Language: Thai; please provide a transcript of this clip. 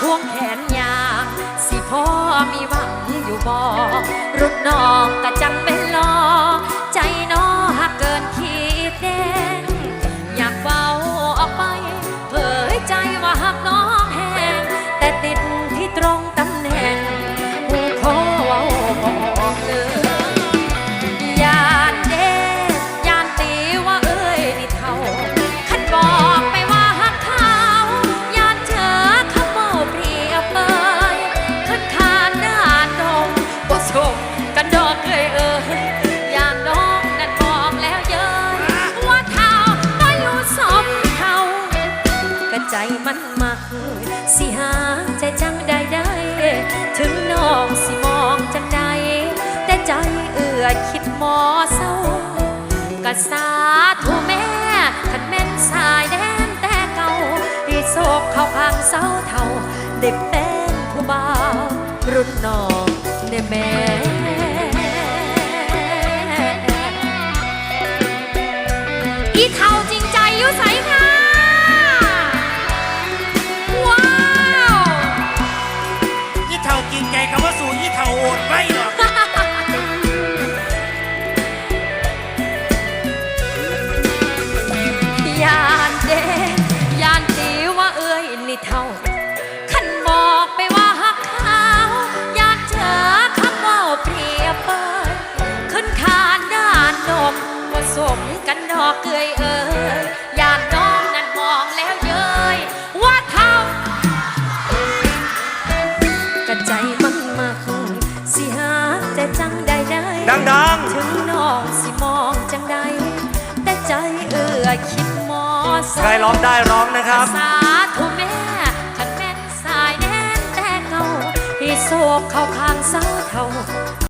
ควงแขนยาสิพ่อมีหวังอยู่บ่รุดน้องกะจังเป็ มันมัก สิหาใจจังใดได้ ถึงน้องสิมองจังใดแต่ใจเอื้อคิดหมอเศร้ากะสาธุแม่ขันแม่นสายแดนแต่เก่าให้โศกเข้าข้างเศร้าเท่าได้เป็นผู้บ่าวรุ่นน้องเนแม่อีเท่าจริงใจยุใส ริงใจคำว่าสู่ยี่เท่าโอดไว้หรอกยานเดยานตีว่าเอ้ยนี่เท่าขันบอกไปว่าหักเขาอยากเจอคำว่าเปรียบเปยขึ้นคานด้านนมว่าสมกันดอกเกยเแต่จังใดได้ดังถึงน้องสิมองจังใด แต่ใจเอื้อคิดหมอๆใครร้องได้ร้องนะครับ สาธุแม่ขันแม่นสายแน่นแต่เก่าให้โศกเข้าข้างเศร้าเท่า